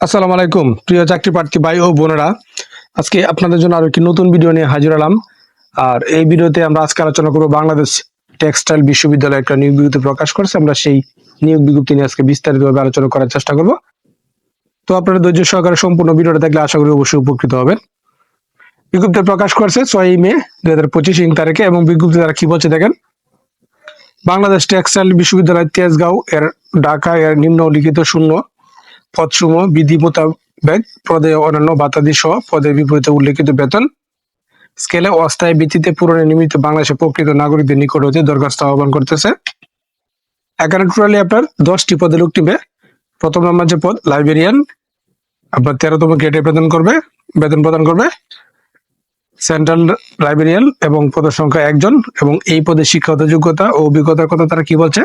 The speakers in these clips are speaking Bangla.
আসসালামু আলাইকুম, প্রিয় চাকরি প্রার্থী ভাই ও বোনেরা। আজকে আপনাদের জন্য আরও একটি নতুন ভিডিও নিয়ে হাজির হলাম। আর এই ভিডিওতে আমরা আজকে আলোচনা করব বাংলাদেশ টেক্সটাইল বিশ্ববিদ্যালয় একটা নিয়োগ বিজ্ঞপ্তি প্রকাশ করছে। আমরা সেই নিয়োগ বিজ্ঞপ্তি নিয়ে আজকে বিস্তারিতভাবে আলোচনা করার চেষ্টা করব। তো আপনারা ধৈর্য সহকারে সম্পূর্ণ ভিডিওটা দেখলে আশা করি অবশ্যই উপকৃত হবেন। বিজ্ঞপ্তি প্রকাশ করছে ছয়ই মে দুই হাজার পঁচিশ ইং তারিখে এবং বিজ্ঞপ্তি তারা কি বলছে দেখেন। বাংলাদেশ টেক্সটাইল বিশ্ববিদ্যালয় তেজগাঁও এর ঢাকা এর নিম্নলিখিত শূন্য পদসমূহ বিধি মোতাবেক পদে অন্যান্য ভাতাদি সহ পদের বিপরীতে উল্লেখিত বেতন, স্কেলে অস্থায়ী ভিত্তিতে পূরণে নিমিত্ত বাংলাদেশের প্রকৃত নাগরিকদের নিকট হতে দরখাস্ত আহ্বান করতেছে। এখানে টোটালি আপনার দশটি পদে লোক নিবে প্রথম নম্বর যে পদ, লাইব্রেরিয়ান, আপনার তেরোতম গ্রেডে বেতন করবে, বেতন প্রদান করবে। সেন্ট্রাল লাইব্রেরিয়ান এবং পদের সংখ্যা একজন এবং এই পদে শিক্ষাগত যোগ্যতা ও অভিজ্ঞতার কথা তারা কি বলছে?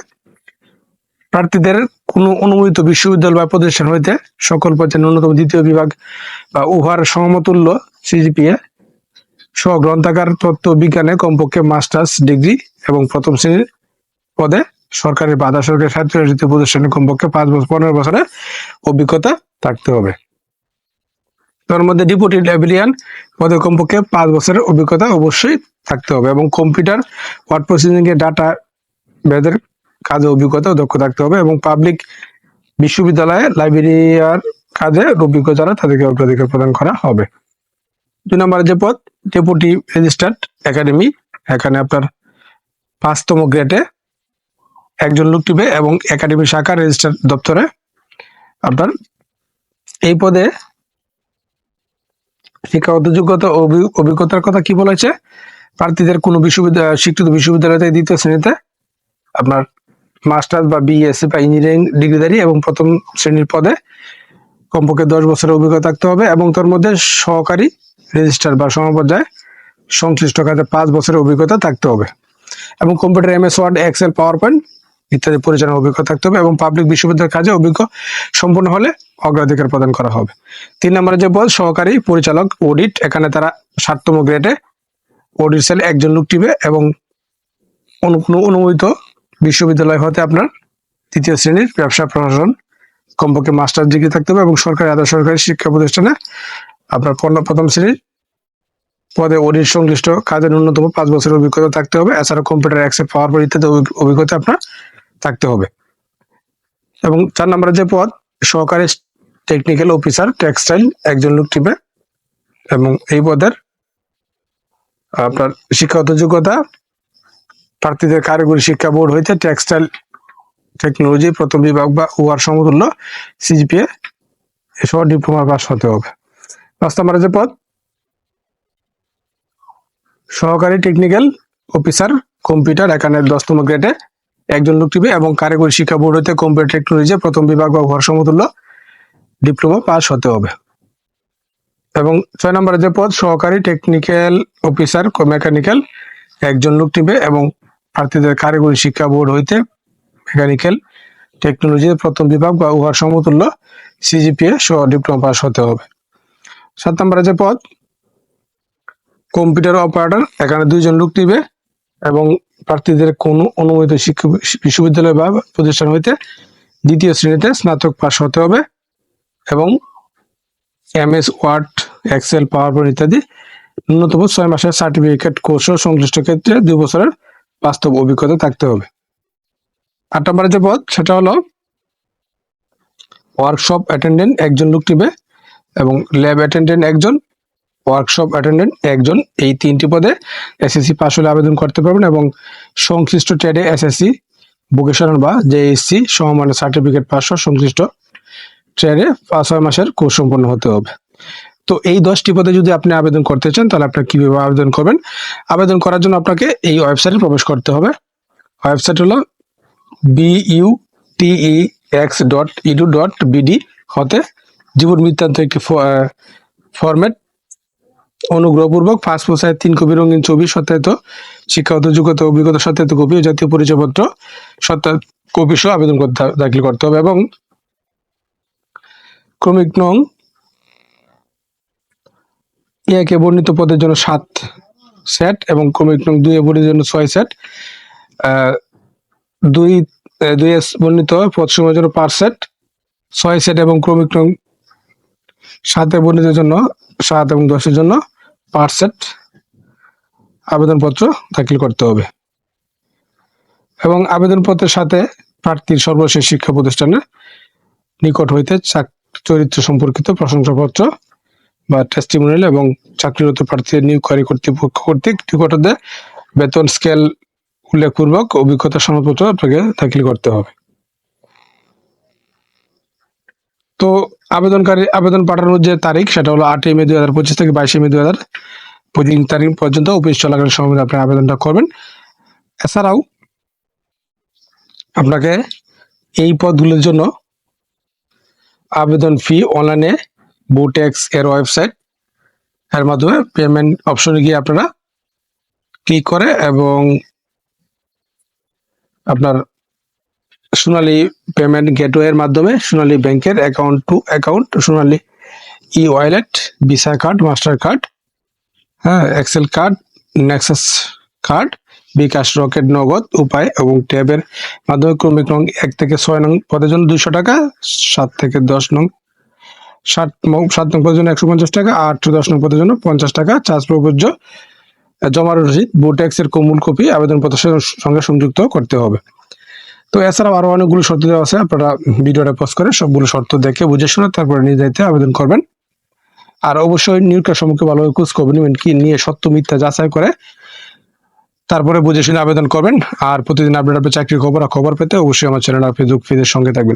প্রার্থীদের কোনো অনুমোদিত বিশ্ববিদ্যালয় বা প্রতিষ্ঠান হইতে সকল পর্যায়ে ন্যূনতম দ্বিতীয় বিভাগ বা উহার সমতুল্য সিজিপিএ সহ গ্রন্থাগার, তত্ত্ব, বিজ্ঞানে কমপক্ষে মাস্টার্স ডিগ্রি এবং প্রথম শ্রেণির পদে সরকারি বা আধা সরকারি স্বায়ত্তশাসিত প্রতিষ্ঠানে কমপক্ষে পাঁচ বছর, পনেরো বছরের অভিজ্ঞতা থাকতে হবে। তার মধ্যে ডিপুটি লাইব্রেরিয়ান পদে কমপক্ষে পাঁচ বছরের অভিজ্ঞতা অবশ্যই থাকতে হবে এবং কম্পিউটার ওয়ার্ড প্রসেসিং এর ডাটা বেদের কাজে অভিজ্ঞতা দক্ষ থাকতে হবে এবং পাবলিক বিশ্ববিদ্যালয়ে লাইব্রেরিয়ার কাজে অভিজ্ঞ যারা তাদেরকে অগ্রাধিকার প্রদান করা হবে। দুই নম্বরে যে পদ ডেপুটি রেজিস্ট্রার্ড একাডেমি এখানে আপনার পাঁচতম গ্রেডে একজন লোক টিবে এবং একাডেমি শাখা রেজিস্টার দপ্তরে আপনার এই পদে শিক্ষাগত যোগ্যতা অভিজ্ঞতার কথা কি বলেছে? প্রার্থীদের কোনো বিশ্ববিদ্যালয় স্বীকৃত বিশ্ববিদ্যালয়তে দ্বিতীয় শ্রেণীতে আপনার মাস্টার্স বা বিএসসি বা ইঞ্জিনিয়ারিং ডিগ্রিধারী এবং প্রথম শ্রেণির পদে কমপক্ষে দশ বছরের অভিজ্ঞতা থাকতে হবে এবং তার মধ্যে সহকারী রেজিস্ট্রার বা সমপর্যায়ে সংশ্লিষ্ট কাজে পাঁচ বছরের অভিজ্ঞতা থাকতে হবে এবং computer MS, word, excel power point ইত্যাদি পরিচালনার অভিজ্ঞতা থাকতে হবে এবং পাবলিক বিশ্ববিদ্যালয়ের কাজে অভিজ্ঞ সম্পূর্ণ হলে অগ্রাধিকার প্রদান করা হবে। তিন নম্বরে যে পদ, সহকারী পরিচালক অডিট এখানে তারা ষাটতম গ্রেডে অডিট সেল একজন লোক টিবে এবং অনুমোদিত বিশ্ববিদ্যালয় হতে আপনার তৃতীয় শ্রেণির ব্যবসা প্রশাসন, কমপক্ষে মাস্টার ডিগ্রি থাকতে হবে এবং সরকারি, আধা সরকারি শিক্ষা প্রতিষ্ঠানে আপনার পণ্য- প্রথম শ্রেণির পদে অডিট সংশ্লিষ্ট কাজের ন্যূনতম পাঁচ বছরের অভিজ্ঞতা থাকতে হবে। এছাড়া কম্পিউটার অ্যাক্সেস পাওয়ার পর ইত্যাদি অভিজ্ঞতা আপনার থাকতে হবে। এবং চার নম্বরে যে পদ, সহকারী টেকনিক্যাল অফিসার টেক্সটাইল একজন লোক টিবে এবং এই পদের আপনার শিক্ষাগত যোগ্যতা প্রার্থীদের কারিগরি শিক্ষা বোর্ড হইতে টেক্সটাইল টেকনোলজি প্রথম বিভাগ বা উহার সমতুল্য সিজিপিএ এসব ডিপ্লোমা পাস হতে হবে। পাঁচ নম্বরে যে পদ, সহকারী টেকনিক্যাল অফিসার, কম্পিউটার এখানে দশতম গ্রেডে একজন লোক টিবে এবং কারিগরি শিক্ষা বোর্ড হইতে কম্পিউটার টেকনোলজি প্রথম বিভাগ বা উহার সমতুল্য ডিপ্লোমা পাস হতে হবে। এবং ছয় নম্বরে যে পদ, সহকারী টেকনিক্যাল অফিসার, মেকানিক্যাল, একজন লোক টিবে এবং প্রার্থীদের কারিগরি শিক্ষা বোর্ড হইতে মেকানিক্যাল টেকনোলজির প্রথম বিভাগ বা উহার সমতুল্য সিজিপিএ সহ ডিপ্লোমা পাস হতে হবে। সাত নম্বরে যে পদ, কম্পিউটার অপারেটর, এখানে দুইজন লোক নিবে এবং প্রার্থীদের কোনো অনুমোদিত শিক্ষা বিশ্ববিদ্যালয় বা প্রতিষ্ঠান হইতে দ্বিতীয় শ্রেণীতে স্নাতক পাস হতে হবে এবং M S word, excel, power point ইত্যাদি ন্যূনতম ছয় মাসের সার্টিফিকেট কোর্স সংশ্লিষ্ট ক্ষেত্রে দুই বছরের বাস্তব অভিজ্ঞতা থাকতে হবে। আট নম্বরে যে পদ, সেটা হলো ওয়ার্কশপ অ্যাটেন্ডেন্ট একজন লোক টিবে এবং ল্যাব অ্যাটেন্ডেন্ট একজন ওয়ার্কশপ অ্যাটেন্ডেন্ট একজন। এই তিনটি পদে এসএসসি পাস হলে আবেদন করতে পারবেন এবং সংশ্লিষ্ট ট্রেডে এসএসসি ভোকেশনাল বা জেএসসি সমমানের সার্টিফিকেট পাস সংশ্লিষ্ট ট্রেডে পাঁচ ছয় মাসের কোর্স সম্পন্ন হতে হবে। তো এই দশটি পদে যদি আপনি আবেদন করতে চান, তাহলে আপনার কীভাবে আবেদন করবেন? আবেদন করার জন্য আপনাকে এই ওয়েবসাইটে প্রবেশ করতে হবে। ওয়েবসাইট হলো BU TE X dot edu dot BD হতে জীবন বৃত্তান্ত একটি ফরম্যাট অনুগ্রহপূর্বক পাসপোর্ট সাইজ তিন কপি, রঙিন ছবি, সত্যায়িত শিক্ষাগত যোগ্যতা, অভিজ্ঞতা, সত্যায়িত কপি ও জাতীয় পরিচয়পত্র, সত্যায়িত কপি সহ আবেদন করতে, দাখিল করতে হবে এবং ক্রমিক নং একে বর্ণিত পদের জন্য সাত সেট এবং ক্রমিক নং দুই এ বর্ণিত জন্য ছয় সেট। দুই দুই এস বর্ণিত পদ সময়ের জন্য পার সেট, ছয় সেট এবং ক্রমিক নং সাত বন্ধুদের জন্য সাত এবং দশের জন্য পার সেট আবেদনপত্র দাখিল করতে হবে। এবং আবেদনপত্রের সাথে প্রার্থীর সর্বশেষ শিক্ষা প্রতিষ্ঠানের নিকট হইতে চরিত্র সম্পর্কিত প্রশংসাপত্র বা টেস্টিমোনিয়াল এবং চাকরিরত প্রার্থীদের নিয়োগ নিয়োগকারী কর্তৃপক্ষ কর্তৃক নিকটতে বেতন স্কেল উল্লেখপূর্বক অভিজ্ঞতা সনদপত্র আপনাকে দাখিল করতে হবে। তো আবেদনকারী আবেদন পাঠানোর যে তারিখ সেটা হলো আটই মে দুই হাজার পঁচিশ থেকে বাইশে মে দুই হাজার পঁচিশ তারিখ পর্যন্ত অফিস চলাকালীন সময় আপনি আবেদনটা করবেন। এছাড়াও আপনাকে এই পদগুলোর জন্য আবেদন ফি অনলাইনে বুটেক্স এর ওয়েবসাইট এর মাধ্যমে পেমেন্ট অপশনে গিয়ে আপনারা ক্লিক করে এবং আপনার সোনালী পেমেন্ট গেটওয়ের মাধ্যমে সোনালী ব্যাংকের account to account Sonali e wallet visa card master card হ্যাঁ excel card nexus card bKash Rocket Nagad, উপায় এবং ট্যাবের মাধ্যমে ক্রমিক নং এক থেকে ছয় নং পদের জন্য দুশো টাকা, সাত থেকে দশ নং সাত নং- পদের জন্য একশো পঞ্চাশ টাকা, আট দশ নং পদের জন্য পঞ্চাশ টাকা। চার্জ প্রযোজ্য জমার রসিদ বুটেক্স এর কোমল কপি আবেদন আবেদনপত্রের সঙ্গে সংযুক্ত করতে হবে। তো এছাড়াও আরও অনেকগুলো শর্ত দেওয়া আছে, আপনারা ভিডিওটা পোস্ট করে সবগুলো শর্ত দেখে বুঝে শুনে তারপরে নিজ আবেদন করবেন। আর অবশ্যই নিয়োগের সম্মুখে ভালোভাবে খোঁজ খবর নেবেন, কি নিয়ে সত্য মিথ্যা যাচাই করে। তারপরে বুঝে শুনে আবেদন করবেন। আর প্রতিদিন আপডেট আপনি চাকরির খবর আর খবর পেতে অবশ্যই আমার চ্যানেল আর ফেসবুক পেজের সঙ্গে থাকবেন।